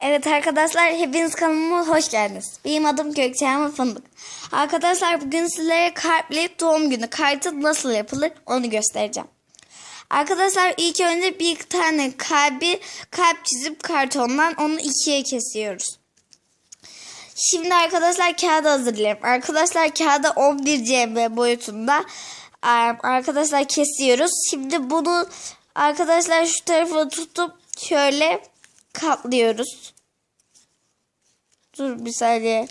Evet arkadaşlar hepiniz kanalıma hoş geldiniz. Benim adım Gökçe Elma Fındık. Arkadaşlar bugün sizlere kalpli doğum günü kartı nasıl yapılır onu göstereceğim. Arkadaşlar ilk önce bir tane kalbi kalp çizip kartondan onu ikiye kesiyoruz. Şimdi arkadaşlar kağıdı hazırlayalım. Arkadaşlar kağıda 11 cm boyutunda arkadaşlar kesiyoruz. Şimdi bunu arkadaşlar şu tarafa tutup şöyle katlıyoruz. Dur bir saniye.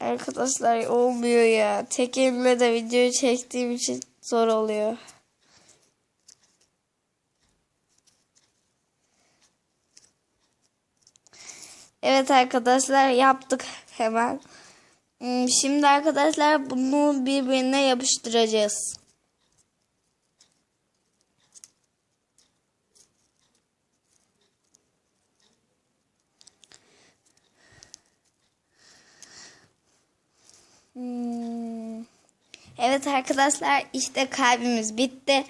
Arkadaşlar olmuyor ya. Tek elimle de videoyu çektiğim için zor oluyor. Evet arkadaşlar yaptık hemen. Hmm, Şimdi arkadaşlar bunu birbirine yapıştıracağız. Evet arkadaşlar işte kalbimiz bitti.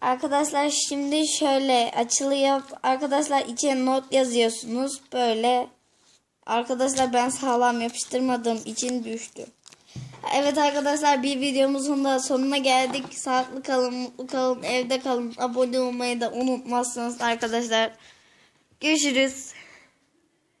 Arkadaşlar şimdi şöyle açılıyor. Arkadaşlar içine not yazıyorsunuz. Böyle. Arkadaşlar ben sağlam yapıştırmadığım için düştü. Evet arkadaşlar bir videomuzun da sonuna geldik. Sağlıklı kalın, mutlu kalın, evde kalın. Abone olmayı da unutmazsınız arkadaşlar. Görüşürüz.